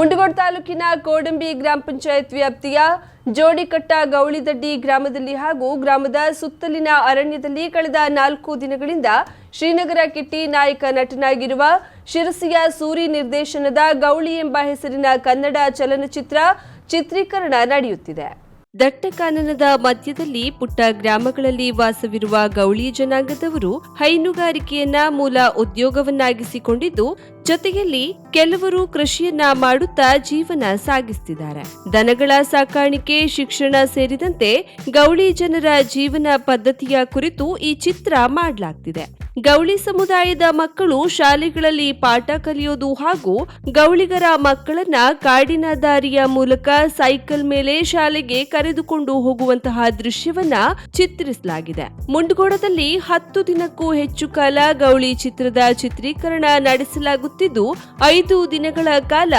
ಮುಂಡಗೋಡ್ ತಾಲೂಕಿನ ಕೋಡಂಬಿ ಗ್ರಾಮ ಪಂಚಾಯತ್ ವ್ಯಾಪ್ತಿಯ ಜೋಡಿಕಟ್ಟ ಗೌಳಿದಡ್ಡಿ ಗ್ರಾಮದಲ್ಲಿ ಹಾಗೂ ಗ್ರಾಮದ ಸುತ್ತಲಿನ ಅರಣ್ಯದಲ್ಲಿ ಕಳೆದ ನಾಲ್ಕು ದಿನಗಳಿಂದ ಶ್ರೀನಗರ ಕಿಟ್ಟಿ ನಾಯಕ ನಟನಾಗಿರುವ ಶಿರಸಿಯ ಸೂರಿ ನಿರ್ದೇಶನದ ಗೌಳಿ ಎಂಬ ಹೆಸರಿನ ಕನ್ನಡ ಚಲನಚಿತ್ರ ಚಿತ್ರೀಕರಣ ನಡೆಯುತ್ತಿದೆ. ದಟ್ಟ ಕಾನನದ ಮಧ್ಯದಲ್ಲಿ ಪುಟ್ಟ ಗ್ರಾಮಗಳಲ್ಲಿ ವಾಸವಿರುವ ಗೌಳಿ ಜನಾಂಗದವರು ಹೈನುಗಾರಿಕೆಯನ್ನ ಮೂಲ ಉದ್ಯೋಗವನ್ನಾಗಿಸಿಕೊಂಡಿದ್ದು, ಜೊತೆಯಲ್ಲಿ ಕೆಲವರು ಕೃಷಿಯನ್ನ ಮಾಡುತ್ತಾ ಜೀವನ ಸಾಗಿಸುತ್ತಿದ್ದಾರೆ ದನಗಳ ಸಾಕಾಣಿಕೆ, ಶಿಕ್ಷಣ ಸೇರಿದಂತೆ ಗೌಳಿ ಜನರ ಜೀವನ ಪದ್ಧತಿಯ ಕುರಿತು ಈ ಚಿತ್ರ ಮಾಡಲಾಗ್ತಿದೆ. ಗೌಳಿ ಸಮುದಾಯದ ಮಕ್ಕಳು ಶಾಲೆಗಳಲ್ಲಿ ಪಾಠ ಕಲಿಯೋದು ಹಾಗೂ ಗೌಳಿಗರ ಮಕ್ಕಳನ್ನ ಕಾಡಿನ ದಾರಿಯ ಮೂಲಕ ಸೈಕಲ್ ಮೇಲೆ ಶಾಲೆಗೆ ಕರೆದುಕೊಂಡು ಹೋಗುವಂತಹ ದೃಶ್ಯವನ್ನ ಚಿತ್ರಿಸಲಾಗಿದೆ. ಮುಂಡಗೋಡದಲ್ಲಿ ಹತ್ತು ದಿನಕ್ಕೂ ಹೆಚ್ಚು ಕಾಲ ಗೌಳಿ ಚಿತ್ರದ ಚಿತ್ರೀಕರಣ ನಡೆಸಲಾಗುತ್ತಿದ್ದು, ಐದು ದಿನಗಳ ಕಾಲ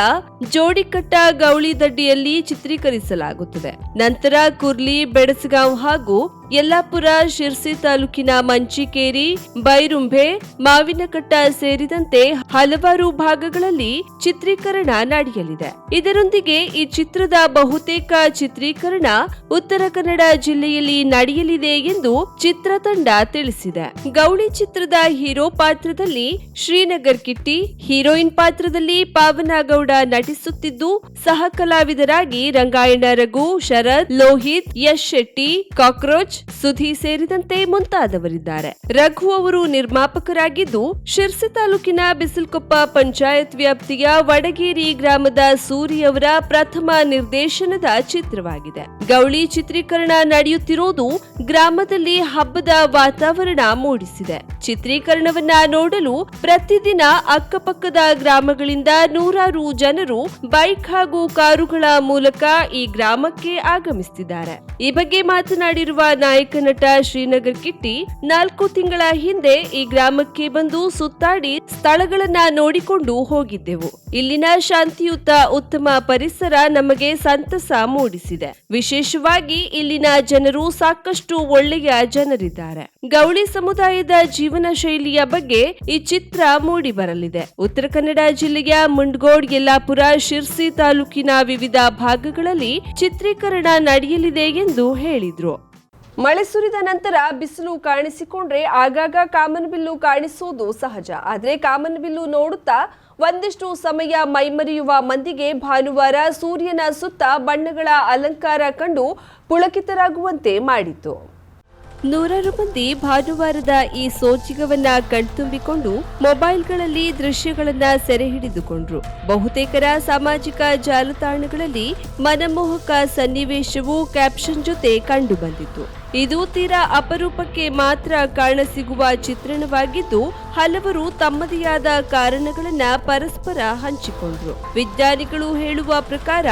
ಜೋಡಿಕಟ್ಟ ಗೌಳಿ ದಡ್ಡಿಯಲ್ಲಿ ಚಿತ್ರೀಕರಿಸಲಾಗುತ್ತದೆ. ನಂತರ ಕುರ್ಲಿ, ಬೆಡಸಗಾಂವ್ ಹಾಗೂ ಯಲ್ಲಾಪುರ, ಶಿರ್ಸಿ ತಾಲೂಕಿನ ಮಂಚಿಕೇರಿ ಬೈರುಂಬೆ ಮಾವಿನಕಟ್ಟ ಸೇರಿದಂತೆ ಹಲವಾರು ಭಾಗಗಳಲ್ಲಿ ಚಿತ್ರೀಕರಣ ನಡೆಯಲಿದೆ. ಇದರೊಂದಿಗೆ ಈ ಚಿತ್ರದ ಬಹುತೇಕ ಚಿತ್ರೀಕರಣ ಉತ್ತರ ಕನ್ನಡ ಜಿಲ್ಲೆಯಲ್ಲಿ ನಡೆಯಲಿದೆ ಎಂದು ಚಿತ್ರತಂಡ ತಿಳಿಸಿದೆ. ಗೌಳಿ ಚಿತ್ರದ ಹೀರೋ ಪಾತ್ರದಲ್ಲಿ ಶ್ರೀನಗರ್ ಕಿಟ್ಟಿ, ಹೀರೋಯಿನ್ ಪಾತ್ರದಲ್ಲಿ ಪಾವನಗೌಡ ನಟಿಸುತ್ತಿದ್ದು ಸಹ ಕಲಾವಿದರಾಗಿ ರಂಗಾಯಣ ರಘು, ಶರತ್, ಲೋಹಿತ್, ಯಶ್ ಶೆಟ್ಟಿ, ಕಾಕ್ರೋಚ್, ಸುಧಿ ಸೇರಿದಂತೆ ಮುಂತಾದವರಿದ್ದಾರೆ. ರಘು ಅವರು ನಿರ್ಮಾಪಕರಾಗಿದ್ದು ಶಿರ್ಸಿ ತಾಲೂಕಿನ ಬಿಸಿಲ್ಕೊಪ್ಪ ಪಂಚಾಯತ್ ವ್ಯಾಪ್ತಿಯ ವಡಗೇರಿ ಗ್ರಾಮದ ಸೂರಿ ಅವರ ಪ್ರಥಮ ನಿರ್ದೇಶನದ ಚಿತ್ರವಾಗಿದೆ. ಗೌಳಿ ಚಿತ್ರೀಕರಣ ನಡೆಯುತ್ತಿರುವುದು ಗ್ರಾಮದಲ್ಲಿ ಹಬ್ಬದ ವಾತಾವರಣ ಮೂಡಿಸಿದೆ. ಚಿತ್ರೀಕರಣವನ್ನ ನೋಡಲು ಪ್ರತಿದಿನ ಅಕ್ಕಪಕ್ಕದ ಗ್ರಾಮಗಳಿಂದ ನೂರಾರು ಜನರು ಬೈಕ್ ಹಾಗೂ ಕಾರುಗಳ ಮೂಲಕ ಈ ಗ್ರಾಮಕ್ಕೆ ಆಗಮಿಸುತ್ತಿದ್ದಾರೆ. ಈ ಬಗ್ಗೆ ಮಾತನಾಡಿರುವ ನಾಯಕ ನಟ ಶ್ರೀನಗರ್ ಕಿಟ್ಟಿ, ನಾಲ್ಕು ತಿಂಗಳ ಹಿಂದೆ ಈ ಗ್ರಾಮಕ್ಕೆ ಬಂದು ಸುತ್ತಾಡಿ ಸ್ಥಳಗಳನ್ನ ನೋಡಿಕೊಂಡು ಹೋಗಿದ್ದೆವು. ಇಲ್ಲಿನ ಶಾಂತಿಯುತ ಉತ್ತಮ ಪರಿಸರ ನಮಗೆ ಸಂತಸ ಮೂಡಿಸಿದೆ. ವಿಶೇಷವಾಗಿ ಇಲ್ಲಿನ ಜನರು ಸಾಕಷ್ಟು ಒಳ್ಳೆಯ ಜನರಿದ್ದಾರೆ. ಗೌಳಿ ಸಮುದಾಯದ ಜೀವನ ಶೈಲಿಯ ಬಗ್ಗೆ ಈ ಚಿತ್ರ ಮೂಡಿ ಬರಲಿದೆ ಉತ್ತರ ಕನ್ನಡ ಜಿಲ್ಲೆಯ ಮುಂಡ್ಗೋಡ್, ಯಲ್ಲಾಪುರ ಶಿರ್ಸಿ ತಾಲೂಕಿನ ವಿವಿಧ ಭಾಗಗಳಲ್ಲಿ ಚಿತ್ರೀಕರಣ ನಡೆಯಲಿದೆ ಎಂದು ಹೇಳಿದರು. ಮಳೆ ಸುರಿದ ನಂತರ ಬಿಸಿಲು ಕಾಣಿಸಿಕೊಂಡ್ರೆ ಆಗಾಗ ಕಾಮನಬಿಲ್ಲು ಕಾಣಿಸೋದು ಸಹಜ. ಆದರೆ ಕಾಮನಬಿಲ್ಲು ನೋಡುತ್ತಾ ಒಂದಿಷ್ಟು ಸಮಯ ಮೈಮರೆಯುವ ಮಂದಿಗೆ ಭಾನುವಾರ ಸೂರ್ಯನ ಸುತ್ತ ಬಣ್ಣಗಳ ಅಲಂಕಾರ ಕಂಡು ಪುಳಕಿತರಾಗುವಂತೆ ಮಾಡಿತು ನೂರಾರು ಮಂದಿ ಭಾನುವಾರದ ಈ ಸೋಜಿಗವನ್ನ ಕಣ್ತುಂಬಿಕೊಂಡು ಮೊಬೈಲ್ಗಳಲ್ಲಿ ದೃಶ್ಯಗಳನ್ನ ಸೆರೆ ಹಿಡಿದುಕೊಂಡ್ರು. ಬಹುತೇಕರ ಸಾಮಾಜಿಕ ಜಾಲತಾಣಗಳಲ್ಲಿ ಮನಮೋಹಕ ಸನ್ನಿವೇಶವು ಕ್ಯಾಪ್ಷನ್ ಜೊತೆ ಕಂಡುಬಂದಿತು ಇದು ತೀರಾ ಅಪರೂಪಕ್ಕೆ ಮಾತ್ರ ಕಾಣಸಿಗುವ ಚಿತ್ರಣವಾಗಿದ್ದು, ಹಲವರು ತಮ್ಮದೇ ಆದ ಕಾರಣಗಳನ್ನ ಪರಸ್ಪರ ಹಂಚಿಕೊಂಡರು. ವಿಜ್ಞಾನಿಗಳು ಹೇಳುವ ಪ್ರಕಾರ,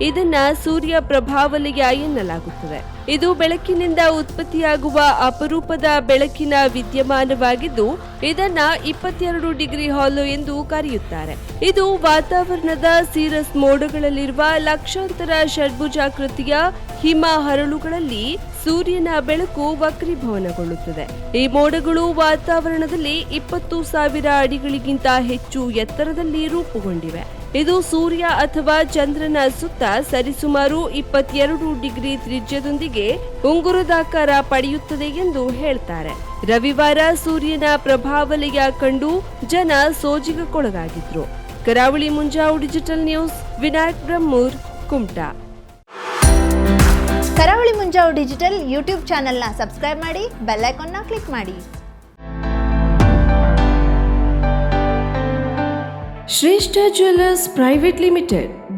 ಇದನ್ನ ಸೂರ್ಯ ಪ್ರಭಾವಲಯ ಎನ್ನಲಾಗುತ್ತದೆ. ಇದು ಬೆಳಕಿನಿಂದ ಉತ್ಪತ್ತಿಯಾಗುವ ಅಪರೂಪದ ಬೆಳಕಿನ ವಿದ್ಯಮಾನವಾಗಿದ್ದು, ಇದನ್ನ ಇಪ್ಪತ್ತೆರಡು ಡಿಗ್ರಿ ಹಾಲು ಎಂದು ಕರೆಯುತ್ತಾರೆ. ಇದು ವಾತಾವರಣದ ಸೀರಸ್ ಮೋಡಗಳಲ್ಲಿರುವ ಲಕ್ಷಾಂತರ ಷಡ್ಭುಜಾಕೃತಿಯ ಹಿಮ ಹರಳುಗಳಲ್ಲಿ ಸೂರ್ಯನ ಬೆಳಕು ವಕ್ರೀಭವನಗೊಳ್ಳುತ್ತದೆ. ಈ ಮೋಡಗಳು ವಾತಾವರಣದಲ್ಲಿ ಇಪ್ಪತ್ತು ಸಾವಿರ ಅಡಿಗಳಿಗಿಂತ ಹೆಚ್ಚು ಎತ್ತರದಲ್ಲಿ ರೂಪುಗೊಂಡಿವೆ. ಇದು ಸೂರ್ಯ ಅಥವಾ ಚಂದ್ರನ ಸುತ್ತ ಸರಿಸುಮಾರು ಇಪ್ಪತ್ತೆರಡು ಡಿಗ್ರಿ ತ್ರಿಜ್ಯದೊಂದಿಗೆ ಉಂಗುರದಾಕಾರ ಪಡೆಯುತ್ತದೆ ಎಂದು ಹೇಳ್ತಾರೆ. ರವಿವಾರ ಸೂರ್ಯನ ಪ್ರಭಾವಲಯ ಕಂಡು ಜನ ಸೋಜಿಗಕ್ಕೊಳಗಾಗಿದ್ರು. Karavali Munjavu digital news, Vinayak Brahmur, Kumta. Karavali Munjavu digital YouTube ಚಾನೆಲ್ನ ಸಬ್ಸ್ಕ್ರೈಬ್ ಮಾಡಿ, ಬೆಲ್ ಐಕಾನ್ನ ಕ್ಲಿಕ್ ಮಾಡಿ. Shreshta jewellers private limited